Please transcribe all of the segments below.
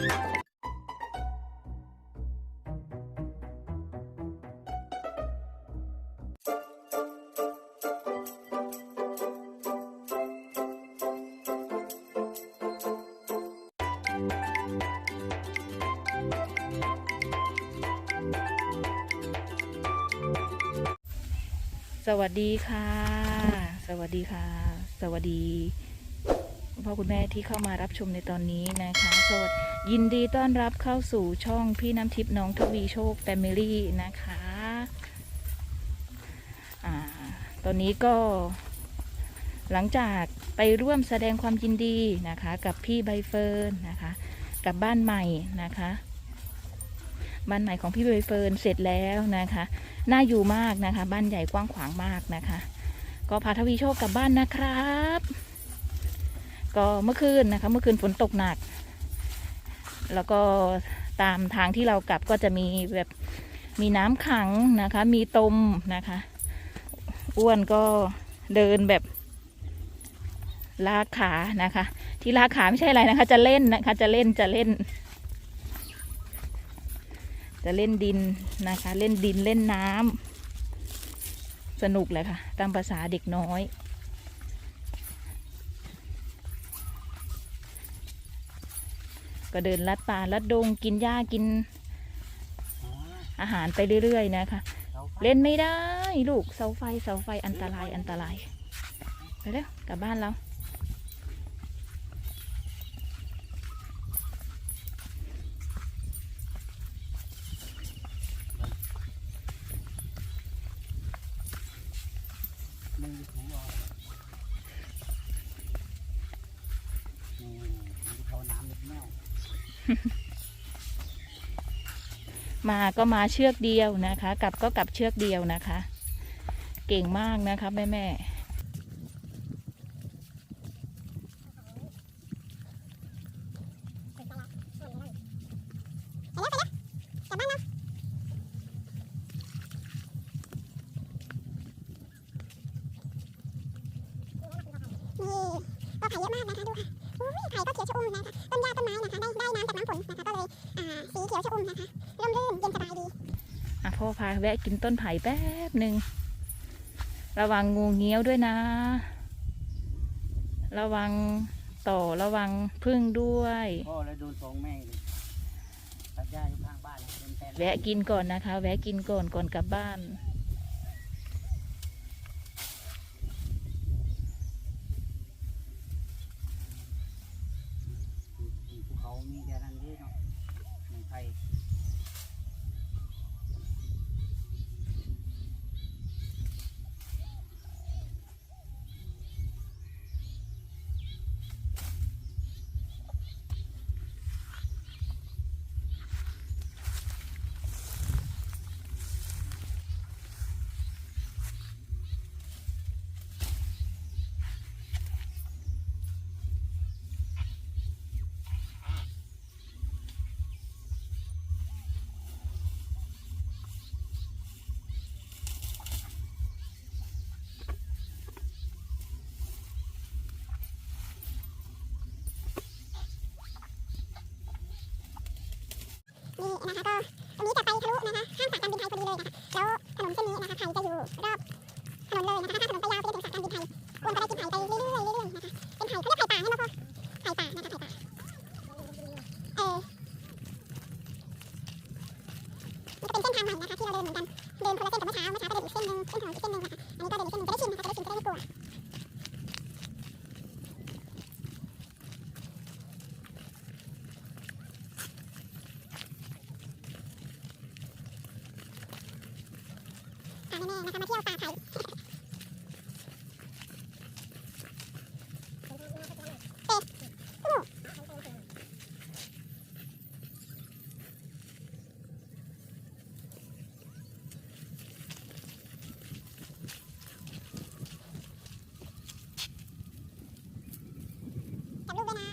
สวัสดีค่ะ สวัสดีค่ะ สวัสดี คุณพ่อคุณแม่ที่เข้ามารับชมในตอนนี้นะคะสวัสดียินดีต้อนรับเข้าสู่ช่องพี่น้ำทิพย์น้องทวีโชคแฟมิลี่นะคะอ่าตอนนี้ก็หลังจากไปร่วมแสดงความยินดีนะคะ กับพี่ใบเฟิร์นนะคะกับบ้านใหม่นะคะบ้านใหม่ของพี่ใบเฟิร์นเสร็จแล้วนะคะน่าอยู่มากนะคะ บ้านใหญ่กว้างขวางมากนะคะ ก็พาทวีโชคกลับบ้านนะครับ ก็เมื่อคืนนะคะ เมื่อคืนฝนตกหนัก แล้วก็ตามทางที่เรากลับก็จะมีแบบมีน้ำขังนะคะ มีตมนะคะ อ้วนก็เดินแบบลากขานะคะ ที่ลากขาไม่ใช่อะไรนะคะ จะเล่นนะคะ จะเล่นจะเล่น จะเล่นดินนะคะ เล่นดินเล่นน้ำสนุกเลยค่ะ ตามภาษาเด็กน้อย ก็เดินลัดป่าลัดดงกินหญ้ากิน อาหารไปเรื่อยๆนะคะ เล่นไม่ได้ลูกเสาไฟเสาไฟอันตรายอันตราย ไปเร็วกลับบ้านเรา มือถูเอานี่มันจะเอาน้ำเล็ดแมว มาก็มาเชือกเดียวนะคะ กลับก็กลับเชือกเดียวนะคะ เก่งมากนะคะแม่แม่นี่ก็ไผ่เยอะมากนะคะดูค่ะ ไผ่ก็เขียวชอุ่มนะคะต้นหญ้าต้นไม้นะคะได้ได้น้ำจากน้ำฝนนะคะก็เลยอ่าสีเขียวชอุ่มนะคะร่มรื่นเย็นสบายดีอะพ่อพาแวะกินต้นไผ่แป๊บหนึ่งระวังงูเงี้ยวด้วยนะ ระวังต่อระวังพึ่งด้วยพ่อแล้วโดนสองแม่เลยตัดหญ้าอยู่ข้างบ้านเป็นแฟนแวะกินก่อนนะคะ แวะกินก่อนก่อนกลับบ้าน ถนนเลยนะคะถ้าถนนไปยาวจะถึงสายการบินไทยวนก็ได้กินไผ่ไปเรื่อยๆเรื่อยๆนะคะเป็นไผ่เขาเรียกไผ่ป่าใช่ไหมพ่อไผ่ป่านะคะไผ่ป่าเออนี่ก็เป็นเส้นทางใหม่นะคะที่เราเดินเหมือนกันเดินคนละเส้นกับเมื่อเช้าเมื่อเช้าก็เดินอีกเส้นหนึงเส้นถนนอีกเส้นหนึงนะคะอันนี้ก็เดินอีกเส้นหนึงจะได้ชินนะคะจะได้ชินจะได้ไม่กลัวอ่าแน่ๆนะคะมาเที่ยวป่าไผ่เป็ดอู้จับลูกด้วยนะ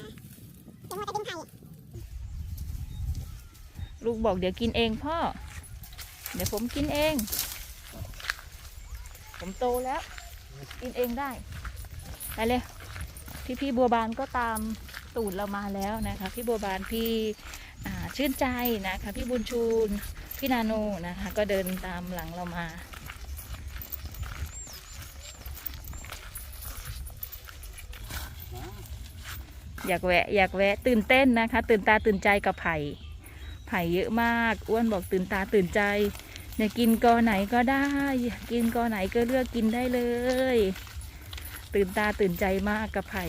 เดี๋ยวมัวแต่กินไผ่ ลูกบอกเดี๋ยวกินเองพ่อ เดี๋ยวผมกินเอง ผมโตแล้ว กินเองได้ไปเลยพี่พี่บัวบานก็ตามตูดเรามาแล้วนะคะพี่บัวบานพี่ชื่นใจนะคะพี่บุญชูนพี่นาโนนะคะ ก็เดินตามหลังเรามาอยากแวะอยากแวะตื่นเต้นนะคะ ตื่นตาตื่นใจกับไผ่ ไผ่เยอะมาก อ้วนบอกตื่นตาตื่นใจอยากกินกอไหนก็ได้อยากกินกอไหนก็เลือกกินได้เลย ตื่นตาตื่นใจมากกับไผ่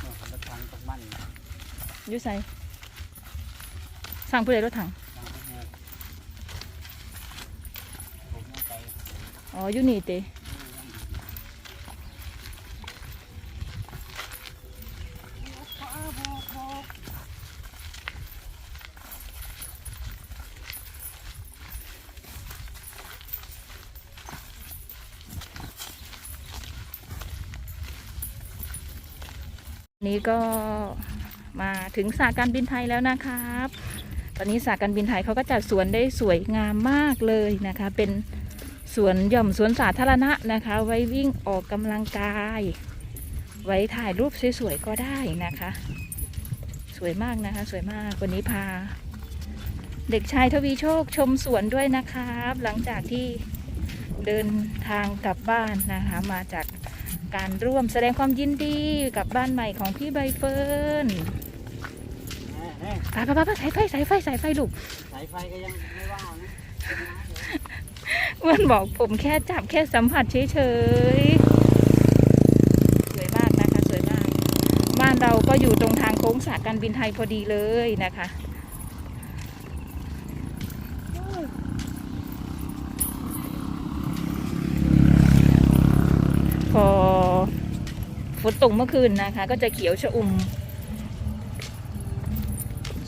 โอ้รถทางตกมันอยุไซสั่งผู้ใดรถถังทางที่หกผมยังไปอ๋ออยูนี่เต นี้ก็มาถึงสาการบินไทยแล้วนะครับ ตอนนี้สาการบินไทยเขาก็จัดสวนได้สวยงามมากเลยนะคะ เป็นสวนหย่อมสวนสาธารณะนะคะ ไว้วิ่งออกกำลังกาย ไว้ถ่ายรูปสวยๆก็ได้นะคะ สวยมากนะคะ สวยมากวันนี้พา เด็กชายทวีโชคชมสวนด้วยนะครับ หลังจากที่เดินทางกลับบ้านนะคะมาจาก การร่วมแสดงความยินดีกับบ้านใหม่ของพี่ใบเฟิร์นเฮ้ยไปไปไปสายไฟสายไฟสายไฟลูกสายไฟก็ยังไม่ว่างนะเป็นน้ำเลยอ้วนบอกผมแค่จับแค่สัมผัสเฉยๆ สวยมากนะคะ สวยมาก บ้านเราก็อยู่ตรงทางโค้งสายการบินไทยพอดีเลยนะคะ พอฝ นตกเมื่อคืนนะคะ ก็จะเขียวชะอุ่ม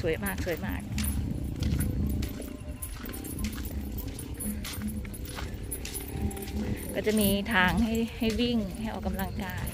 สวยมากสวยมาก ก็จะมีทางให้ให้วิ่งให้ออกกำลังกาย